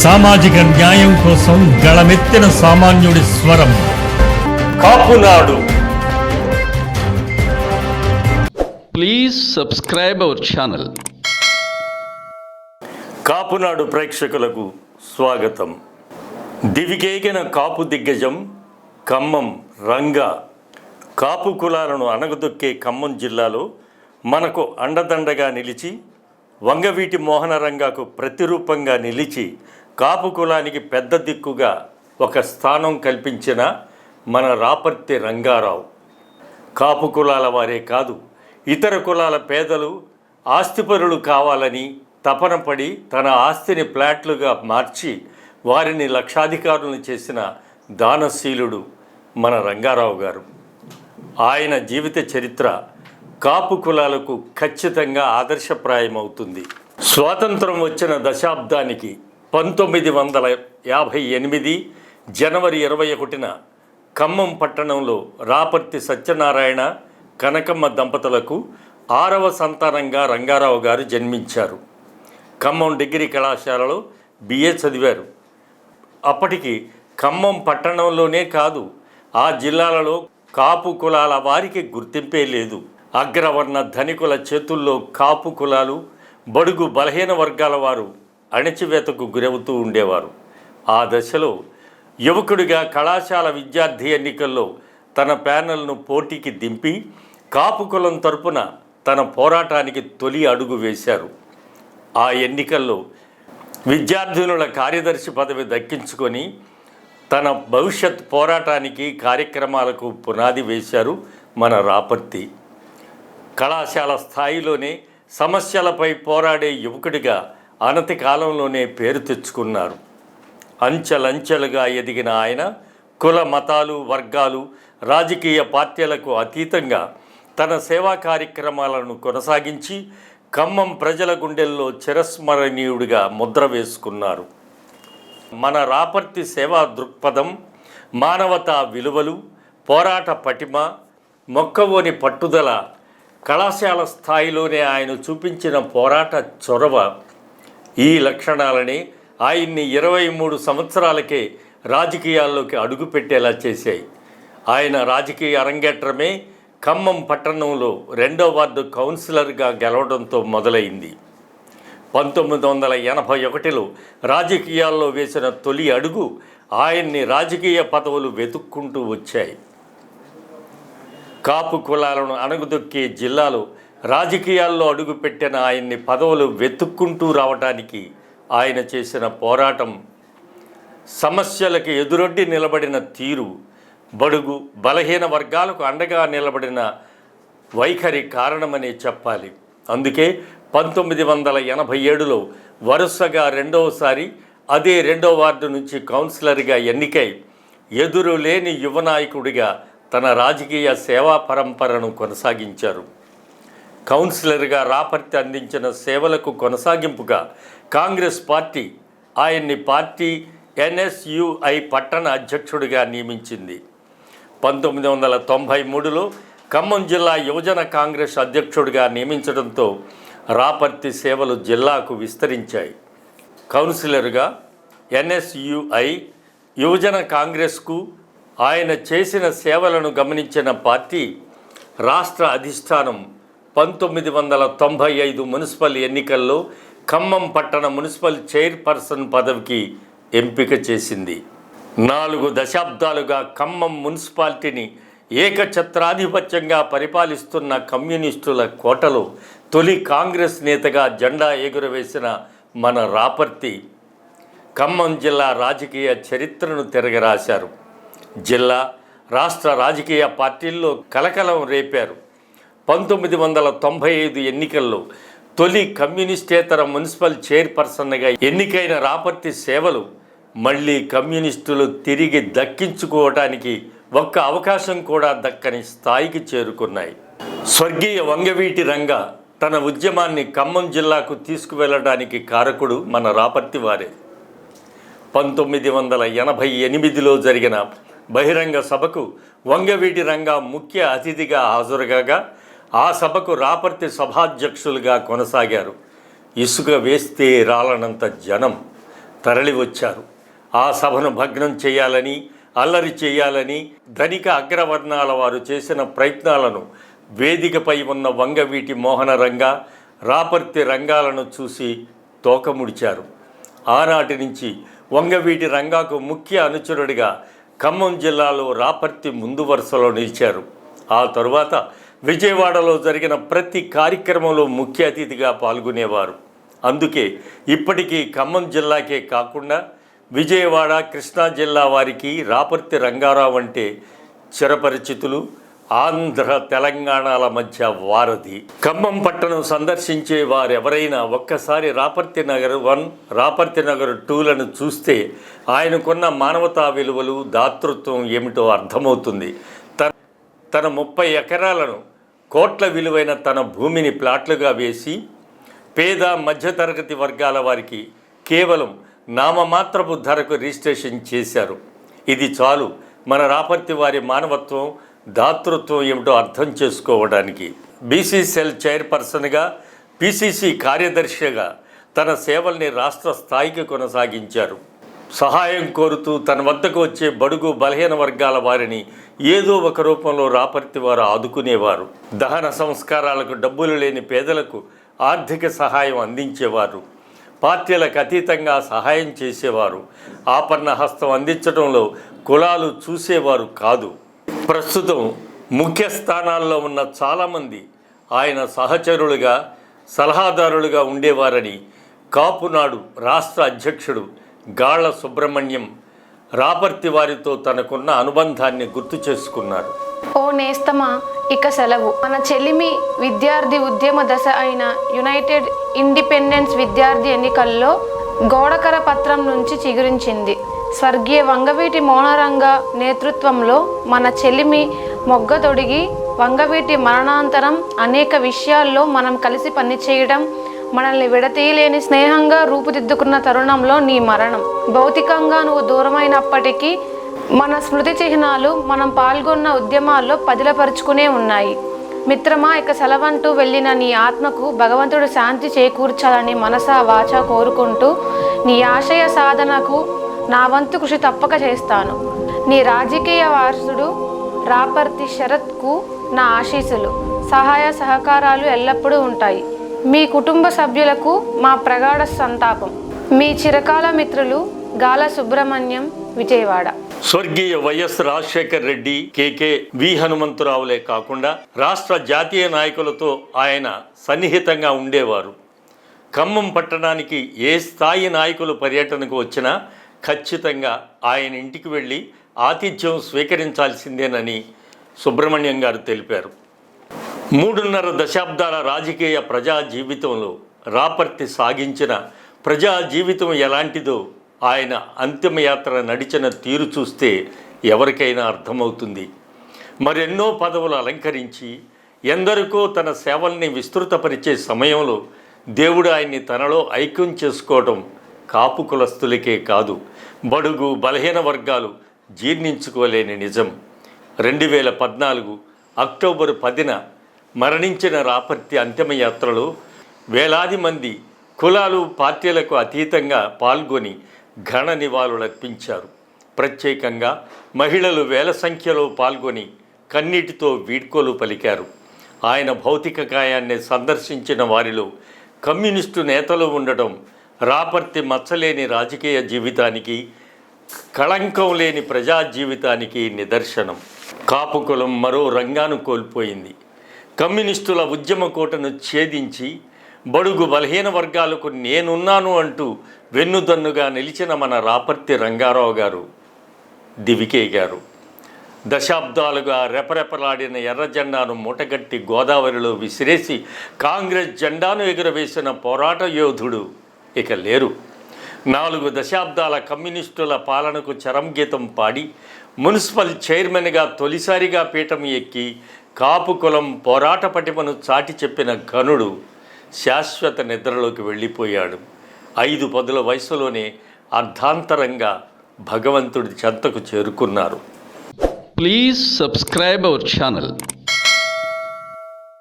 సామాజిక న్యాయం కోసం గళమెత్తిన సామాన్యుడి స్వరం. Kapunadu. Please subscribe our channel. Kapunadu ప్రేక్షకులకు స్వాగతం. దివికేగిన కాపు దిగ్గజం ఖమ్మం రంగా. కాపు కులాలను అణగదొక్కే ఖమ్మం జిల్లాలో మనకు అండదండగా నిలిచి వంగవీటి మోహన రంగాకు ప్రతిరూపంగా నిలిచి కాపు కులానికి పెద్ద దిక్కుగా ఒక స్థానం కల్పించిన మన రాపర్తి రంగారావు. కాపు కులాల వారే కాదు ఇతర కులాల పేదలు ఆస్తిపరులు కావాలని తపన పడి తన ఆస్తిని ప్లాట్లుగా మార్చి వారిని లక్షాధికారులను చేసిన దానశీలుడు మన రంగారావు గారు. ఆయన జీవిత చరిత్ర కాపు కులాలకు ఖచ్చితంగా ఆదర్శప్రాయమవుతుంది. స్వాతంత్రం వచ్చిన దశాబ్దానికి పంతొమ్మిది వందల యాభై ఎనిమిది జనవరి ఇరవై ఒకటిన ఖమ్మం పట్టణంలో రాపర్తి సత్యనారాయణ కనకమ్మ దంపతులకు ఆరవ సంతానంగా రంగారావు గారు జన్మించారు. ఖమ్మం డిగ్రీ కళాశాలలో బిఏ చదివారు. అప్పటికి ఖమ్మం పట్టణంలోనే కాదు ఆ జిల్లాలలో కాపు కులాల వారికి గుర్తింపే లేదు. అగ్రవర్ణ ధనికుల చేతుల్లో కాపు కులాలు బడుగు బలహీన వర్గాల వారు అణచివేతకు గురవుతూ ఉండేవారు. ఆ దశలో యువకుడిగా కళాశాల విద్యార్థి ఎన్నికల్లో తన ప్యానెల్ను పోటీకి దింపి కాపు కులం తరపున తన పోరాటానికి తొలి అడుగు వేశారు. ఆ ఎన్నికల్లో విద్యార్థినుల కార్యదర్శి పదవి దక్కించుకొని తన భవిష్యత్ పోరాటానికి కార్యక్రమాలకు పునాది వేశారు మన రాపర్తి. కళాశాల స్థాయిలోనే సమస్యలపై పోరాడే యువకుడిగా అనతి కాలంలోనే పేరు తెచ్చుకున్నారు. అంచెలంచెలుగా ఎదిగిన ఆయన కుల మతాలు వర్గాలు రాజకీయ పార్టీలకు అతీతంగా తన సేవా కార్యక్రమాలను కొనసాగించి ఖమ్మం ప్రజల గుండెల్లో చిరస్మరణీయుడిగా ముద్ర వేసుకున్నారు. మన రాపర్తి సేవా దృక్పథం మానవతా విలువలు పోరాట పటిమ మొక్కవోని పట్టుదల కళాశాల స్థాయిలోనే ఆయన చూపించిన పోరాట చొరవ ఈ లక్షణాలని ఆయన్ని ఇరవై మూడు సంవత్సరాలకే రాజకీయాల్లోకి అడుగుపెట్టేలా చేశాయి. ఆయన రాజకీయ అరంగేట్రమే ఖమ్మం పట్టణంలో రెండో వార్డు కౌన్సిలర్గా గెలవడంతో మొదలైంది. పంతొమ్మిది వందల ఎనభై ఒకటిలో రాజకీయాల్లో వేసిన తొలి అడుగు ఆయన్ని రాజకీయ పదవులు వెతుక్కుంటూ వచ్చాయి. కాపు కులాలను అణగదొక్కే జిల్లాలో రాజకీయాల్లో అడుగుపెట్టిన ఆయన్ని పదవులు వెతుక్కుంటూ రావడానికి ఆయన చేసిన పోరాటం సమస్యలకు ఎదురొడ్డి నిలబడిన తీరు బడుగు బలహీన వర్గాలకు అండగా నిలబడిన వైఖరి కారణమనే చెప్పాలి. అందుకే పంతొమ్మిది వందల ఎనభై ఏడులో వరుసగా రెండవసారి అదే రెండో వార్డు నుంచి కౌన్సిలర్గా ఎన్నికై ఎదురు లేని తన రాజకీయ సేవా పరంపరను కొనసాగించారు. కౌన్సిలర్గా రాపర్తి అందించిన సేవలకు కొనసాగింపుగా కాంగ్రెస్ పార్టీ ఆయన్ని పార్టీ ఎన్ఎస్యుఐ పట్టణ అధ్యక్షుడిగా నియమించింది. పంతొమ్మిది వందల తొంభై మూడులో ఖమ్మం జిల్లా యువజన కాంగ్రెస్ అధ్యక్షుడిగా నియమించడంతో రాపర్తి సేవలు జిల్లాకు విస్తరించాయి. కౌన్సిలర్గా ఎన్ఎస్యుఐ యువజన కాంగ్రెస్కు ఆయన చేసిన సేవలను గమనించిన పార్టీ రాష్ట్ర అధిష్టానం పంతొమ్మిది వందల తొంభై ఐదు మున్సిపల్ ఎన్నికల్లో ఖమ్మం పట్టణ మున్సిపల్ చైర్పర్సన్ పదవికి ఎంపిక చేసింది. నాలుగు దశాబ్దాలుగా ఖమ్మం మున్సిపాలిటీని ఏకఛత్రాధిపత్యంగా పరిపాలిస్తున్న కమ్యూనిస్టుల కోటలో తొలి కాంగ్రెస్ నేతగా జెండా ఎగురవేసిన మన రాపర్తి ఖమ్మం జిల్లా రాజకీయ చరిత్రను తిరగరాశారు. జిల్లా రాష్ట్ర రాజకీయ పార్టీల్లో కలకలం రేపారు. పంతొమ్మిది వందల తొంభై ఐదు ఎన్నికల్లో తొలి కమ్యూనిస్టేతర మున్సిపల్ చైర్పర్సన్గా ఎన్నికైన రాపర్తి సేవలు మళ్ళీ కమ్యూనిస్టులు తిరిగి దక్కించుకోవటానికి ఒక్క అవకాశం కూడా దక్కని స్థాయికి చేరుకున్నాయి. స్వర్గీయ వంగవీటి రంగ తన ఉద్యమాన్ని ఖమ్మం జిల్లాకు తీసుకువెళ్ళడానికి కారకుడు మన రాపర్తి వారే. పంతొమ్మిది వందల ఎనభై ఎనిమిదిలో జరిగిన బహిరంగ సభకు వంగవీటి రంగ ముఖ్య అతిథిగా హాజరుగాగా ఆ సభకు రాపర్తి సభాధ్యక్షులుగా కొనసాగారు. ఇసుక వేస్తే రాలనంత జనం తరలివచ్చారు ఆ సభను భగ్నం చేయాలని అల్లరి చేయాలని ధనిక అగ్రవర్ణాల వారు చేసిన ప్రయత్నాలను వేదికపై ఉన్న వంగవీటి మోహన రంగ రాపర్తి రంగాలను చూసి తోకముడిచారు. ఆనాటి నుంచి వంగవీటి రంగాకు ముఖ్య అనుచరుడిగా ఖమ్మం జిల్లాలో రాపర్తి ముందు వరుసలో నిలిచారు. ఆ తరువాత విజయవాడలో జరిగిన ప్రతి కార్యక్రమంలో ముఖ్య అతిథిగా పాల్గొనేవారు. అందుకే ఇప్పటికీ ఖమ్మం జిల్లాకే కాకుండా విజయవాడ కృష్ణా జిల్లా వారికి రాపర్తి రంగారావు అంటే చిరపరిచితులు ఆంధ్ర తెలంగాణల మధ్య వారధి. ఖమ్మం పట్టణం సందర్శించే వారెవరైనా ఒక్కసారి రాపర్తి నగర్ వన్ రాపర్తి నగర్ టూలను చూస్తే ఆయనకున్న మానవతా విలువలు దాతృత్వం ఏమిటో అర్థమవుతుంది. తన తన ముప్పై ఎకరాలను కోట్ల విలువైన తన భూమిని ప్లాట్లుగా వేసి పేద మధ్యతరగతి వర్గాల వారికి కేవలం నామమాత్రపు ధరకు రిజిస్ట్రేషన్ చేశారు. ఇది చాలు. మన రాపర్తి వారి మానవత్వం దాతృత్వం ఏమిటో అర్థం చేసుకోవడానికి. బీసీసీఎల్ చైర్పర్సన్గా పిసిసి కార్యదర్శిగా తన సేవల్ని రాష్ట్ర స్థాయికి కొనసాగించారు. సహాయం కోరుతూ తన వద్దకు వచ్చే బడుగు బలహీన వర్గాల వారిని ఏదో ఒక రూపంలో రాపర్తి వారు ఆదుకునేవారు. దహన సంస్కారాలకు డబ్బులు లేని పేదలకు ఆర్థిక సహాయం అందించేవారు. పార్టీలకు అతీతంగా సహాయం చేసేవారు. ఆపన్న హస్తం అందించడంలో కులాలు చూసేవారు కాదు. ప్రస్తుతం ముఖ్య స్థానాల్లో ఉన్న చాలామంది ఆయన సహచరులుగా సలహాదారులుగా ఉండేవారని కాపునాడు రాష్ట్ర అధ్యక్షుడు గాళ్ళ సుబ్రహ్మణ్యం రాపర్తి వారితో తనకున్న అనుబంధాన్ని గుర్తు చేసుకున్నారు. ఓ నేస్తమా ఇక సెలవు. మన చెలిమి విద్యార్థి ఉద్యమ దశ అయిన యునైటెడ్ ఇండిపెండెన్స్ విద్యార్థి ఎన్నికల్లో గోడకర పత్రం నుంచి చిగురించింది. స్వర్గీయ వంగవీటి మోనరంగ నేతృత్వంలో మన చెలిమి మొగ్గ తొడిగి వంగవీటి మరణాంతరం అనేక విషయాల్లో మనం కలిసి పనిచేయడం మనల్ని విడతీయలేని స్నేహంగా రూపుదిద్దుకున్న తరుణంలో నీ మరణం. భౌతికంగా నువ్వు దూరమైనప్పటికీ మన స్మృతి చిహ్నాలు మనం పాల్గొన్న ఉద్యమాల్లో పదిలపరుచుకునే ఉన్నాయి. మిత్రమా ఇక సెలవంటూ వెళ్ళిన నీ ఆత్మకు భగవంతుడు శాంతి చేకూర్చాలని మనసా వాచ కోరుకుంటూ నీ ఆశయ సాధనకు నా వంతు కృషి తప్పక చేస్తాను. నీ రాజకీయ వారసుడు రాపర్తి శరత్కు నా ఆశీస్సులు. సహాయ సహకారాలు ఎల్లప్పుడూ ఉంటాయి. మీ కుటుంబ సభ్యులకు మా ప్రగాఢ సంతాపం. మీ చిరకాల మిత్రులు గాల సుబ్రహ్మణ్యం విజయవాడ. స్వర్గీయ YS Rajasekhar Reddy KK V హనుమంతరావులే కాకుండా రాష్ట్ర జాతీయ నాయకులతో ఆయన సన్నిహితంగా ఉండేవారు. ఖమ్మం పట్టణానికి ఏ స్థాయి నాయకులు పర్యటనకు వచ్చినా ఖచ్చితంగా ఆయన ఇంటికి వెళ్ళి ఆతిథ్యం స్వీకరించాల్సిందేనని సుబ్రహ్మణ్యం గారు తెలిపారు. మూడున్నర దశాబ్దాల రాజకీయ ప్రజా జీవితంలో రాపర్తి సాగించిన ప్రజా జీవితం ఎలాంటిదో ఆయన అంతిమయాత్ర నడిచిన తీరు చూస్తే ఎవరికైనా అర్థమవుతుంది. మరెన్నో పదవులు అలంకరించి ఎందరికో తన సేవల్ని విస్తృతపరిచే సమయంలో దేవుడు ఆయన్ని తనలో ఐక్యం చేసుకోవడం కాపు కులస్తులకే కాదు బడుగు బలహీన వర్గాలు జీర్ణించుకోలేని నిజం. రెండు వేల పద్నాలుగు అక్టోబర్ పదిన మరణించిన రాపర్తి అంతిమయాత్రలో వేలాది మంది కులాలు పార్టీలకు అతీతంగా పాల్గొని ఘన నివాళులర్పించారు. ప్రత్యేకంగా మహిళలు వేల సంఖ్యలో పాల్గొని కన్నీటితో వీడ్కోలు పలికారు. ఆయన భౌతిక కాయాన్ని సందర్శించిన వారిలో కమ్యూనిస్టు నేతలు ఉండటం రాపర్తి మచ్చలేని రాజకీయ జీవితానికి కళంకం లేని ప్రజా జీవితానికి నిదర్శనం. కాపు కులం మరో రంగాను కోల్పోయింది. కమ్యూనిస్టుల ఉద్యమ కోటను ఛేదించి బడుగు బలహీన వర్గాలకు నేనున్నాను అంటూ వెన్నుదన్నుగా నిలిచిన మన రాపర్తి రంగారావు గారు దివికే గారు. దశాబ్దాలుగా రెపరెపలాడిన ఎర్ర జెండాను మూటగట్టి గోదావరిలో విసిరేసి కాంగ్రెస్ జెండాను ఎగురవేసిన పోరాట యోధుడు ఇక లేరు. నాలుగు దశాబ్దాల కమ్యూనిస్టుల పాలనకు చరంగీతం పాడి మున్సిపల్ చైర్మన్గా తొలిసారిగా పీఠం ఎక్కి కాపు కులం పోరాట పటిమను చాటి చెప్పిన ఘనుడు శాశ్వత నిద్రలోకి వెళ్ళిపోయాడు. ఐదు పదుల వయసులోనే అర్ధాంతరంగా భగవంతుడి చెంతకు చేరుకున్నారు. Please subscribe our channel